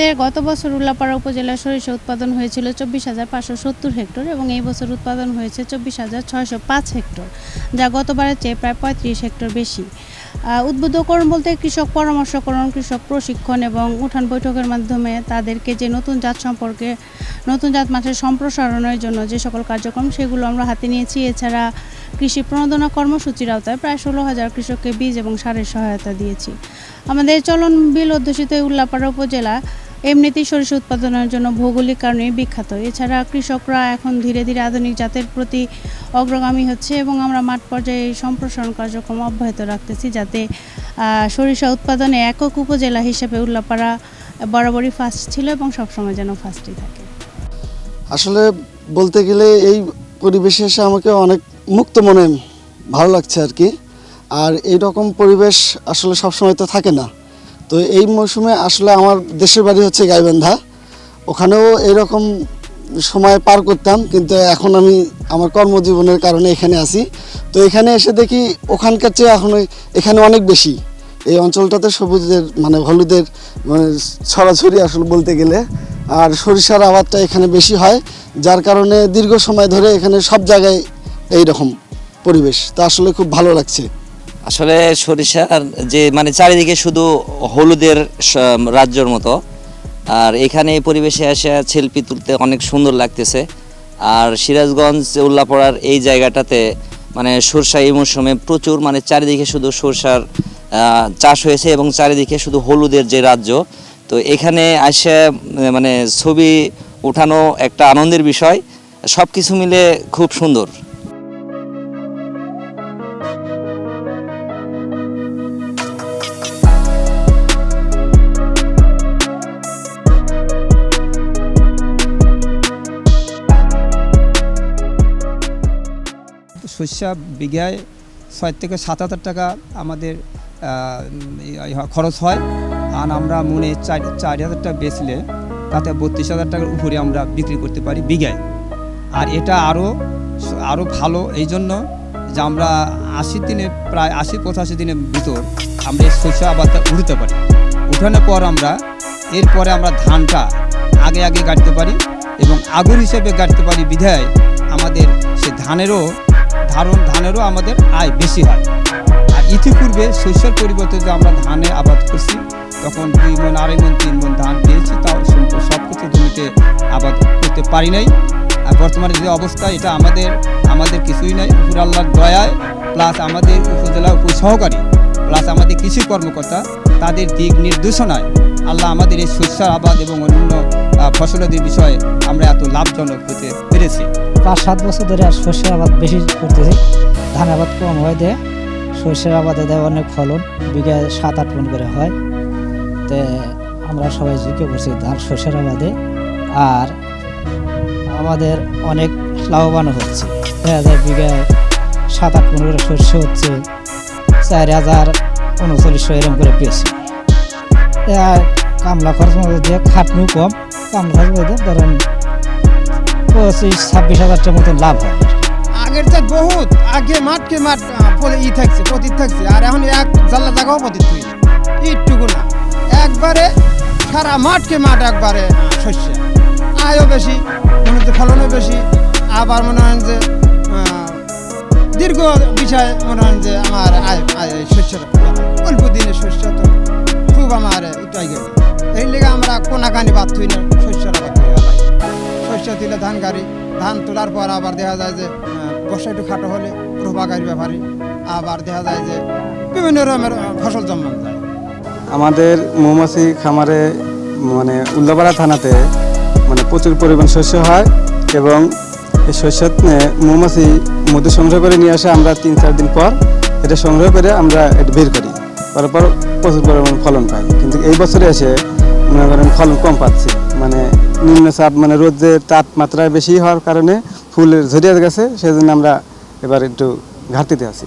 আমাদের গত বছর উল্লাপাড়া উপজেলার সরিষা উৎপাদন হয়েছিল চব্বিশ হাজার পাঁচশো সত্তর হেক্টর এবং এই বছর উৎপাদন হয়েছে চব্বিশ হাজার ছয়শো পাঁচ হেক্টর, যা গতবারের চেয়ে প্রায় পঁয়ত্রিশ হেক্টর বেশি। উদ্বুদ্ধকরণ বলতে কৃষক পরামর্শকরণ, কৃষক প্রশিক্ষণ এবং উঠান বৈঠকের মাধ্যমে তাদেরকে যে নতুন জাত সম্পর্কে, নতুন জাত মাছের সম্প্রসারণের জন্য যে সকল কার্যক্রম, সেগুলো আমরা হাতে নিয়েছি। এছাড়া কৃষি প্রণোদনা কর্মসূচির আওতায় প্রায় ষোলো হাজার কৃষককে বীজ এবং সারের সহায়তা দিয়েছি। আমাদের চলন বিল অধ্যুষিত উল্লাপাড়া উপজেলা এমনিতেই সরিষা উৎপাদনের জন্য ভৌগোলিক কারণে বিখ্যাত। এছাড়া কৃষকরা এখন ধীরে ধীরে আধুনিক জাতের প্রতি অগ্রগামী হচ্ছে এবং আমরা মাঠ পর্যায়ে সম্প্রসারণ কার্যক্রম অব্যাহত রাখতেছি যাতে সরিষা উৎপাদনে একক উপজেলা হিসেবে উল্লাপাড়া বরাবরই ফার্স্ট ছিল এবং সবসময় যেন ফার্স্টই থাকে। আসলে বলতে গেলে এই পরিবেশে এসে আমাকে অনেক মুক্ত মনে ভালো লাগছে আর কি। আর এই রকম পরিবেশ আসলে সবসময় তো থাকে না। তো এই মৌসুমে আসলে আমার দেশের বাড়ি হচ্ছে গাইবান্ধা। ওখানেও এরকম সময় পার করতাম, কিন্তু এখন আমি আমার কর্মজীবনের কারণে এখানে আসি তো এখানে এসে দেখি ওখানকার চেয়ে এখন এখানে অনেক বেশি। এই অঞ্চলটাতে সবুজের মানে হলুদের মানে ছড়াছড়ি আসলে বলতে গেলে। আর সরিষার আবাদটা এখানে বেশি হয়, যার কারণে দীর্ঘ সময় ধরে এখানে সব জায়গায় এই রকম পরিবেশ। তা আসলে খুব ভালো লাগছে। আসলে সরিষার যে মানে চারিদিকে শুধু হলুদের রাজ্যর মতো। আর এখানে এই পরিবেশে এসে সেলফি তুলতে অনেক সুন্দর লাগতেছে। আর সিরাজগঞ্জ উল্লাপড়ার এই জায়গাটাতে মানে সরষা এই মৌসুমে প্রচুর মানে চারিদিকে শুধু সরষার চাষ হয়েছে এবং চারিদিকে শুধু হলুদের যে রাজ্য। তো এখানে আসে মানে ছবি উঠানো একটা আনন্দের বিষয়। সব কিছু মিলে খুব সুন্দর। শস্যা বিঘায় ছয় থেকে সাত হাজার টাকা আমাদের খরচ হয়। আর আমরা মনে চার চার হাজার টাকা বেচলে তাতে বত্রিশ হাজার টাকার উপরে আমরা বিক্রি করতে পারি বিঘায়। আর এটা আরও আরও ভালো এই জন্য যে আমরা আশি দিনে প্রায় আশি পঁচাশি দিনের ভিতর আমরা এই শস্য আবাদটা উঠাতে পারি। উঠানোর পর আমরা, এরপরে আমরা ধানটা আগে আগে গাড়তে পারি এবং আগুন হিসেবে গাড়তে পারি বিধায় আমাদের সে ধানেরও ধারণ ধানেরও আমাদের আয় বেশি হয়। আর ইতিপূর্বে শস্যের পরিবর্তে যে আমরা ধানে আবাদ করছি, তখন দুই মন আড়াই মন তিন মন ধান পেয়েছি তাও সব কিছু জমিতে আবাদ করতে পারি নাই। আর বর্তমানে যে অবস্থা, এটা আমাদের আমাদের কিছুই নাই। উপর দয়ায়, প্লাস আমাদের উপজেলা উপসহকারী, প্লাস আমাদের কৃষি কর্মকর্তা, তাদের দিক নির্দেশনায় আল্লাহ আমাদের এই শস্যের আবাদ এবং অন্যান্য ফসলাদির বিষয়ে আমরা এত লাভজনক হতে পেরেছি। পাঁচ সাত বছর ধরে আর শস্যের আবাদ বেশি করতেছি। ধান আবাদ কম হয় দেয় শস্যের আবাদে দেয় অনেক ফলন, বিঘায় সাত আট মন করে হয়। তে আমরা সবাই ঝুঁকে পড়ছি ধান শস্যের আবাদে? আর আমাদের অনেক লাভবান হচ্ছে। দেখা যায় বিঘায় সাত আট মন করে শস্য হচ্ছে চার হাজার উনচল্লিশশো এরকম করে পেয়েছি। কামলা খরচ মধ্যে দিয়ে খাটনিও কম। কামলা খরচ মধ্যে ধরেন পঁচিশ ছাব্বিশ হাজার টাকার মতন লাভ হয়। আগের চেয়ে বহুত, আগে মাঠকে মাঠ পরে ই থাকছে, পতিত থাকছে, আর এখন এক জাল্লা জায়গাও পতিত তুই ইটটুকু না। একবারে সারা মাঠকে মাঠ একবারে শস্য। আয়ও বেশি, মনে হচ্ছে ফলনও বেশি। আবার মনে হয় যে দীর্ঘ বিষয় মনে হয় যে আমার আয় আয়, শস্যের অল্প দিনের শস্য তো খুব আমার এটাই গেল। এই লেগে আমরা কোনাকানি বাদ থুই না শস্যের। শস্য দিলে ধান গাড়ি, ধান তোলার পর আবার দেখা যায় যে বর্ষা একটু খাটো হলে রোপা গাড়ি ব্যাপারে আবার দেখা যায় যে, বিভিন্ন রকমের ফসল জন্মানো যায়। আমাদের মৌমাছি খামারে মানে উল্লাপাড়া থানাতে মানে প্রচুর পরিমাণ শস্য হয় এবং এই শস্য মৌমাছি মধু সংগ্রহ করে নিয়ে আসে আমরা তিন চার দিন পর। এটা সংগ্রহ করে আমরা এটা বের করি। করার পর প্রচুর পরিমাণ ফলন পাই। কিন্তু এই বছরে এসে মনে করেন ফলন কম পাচ্ছি। মানে নিম্নচাপ মানে রোদের তাপমাত্রা বেশি হওয়ার কারণে ফুল ঝরিয়ে গেছে, সেজন্য আমরা এবার একটু ঘাটতিতে আছি।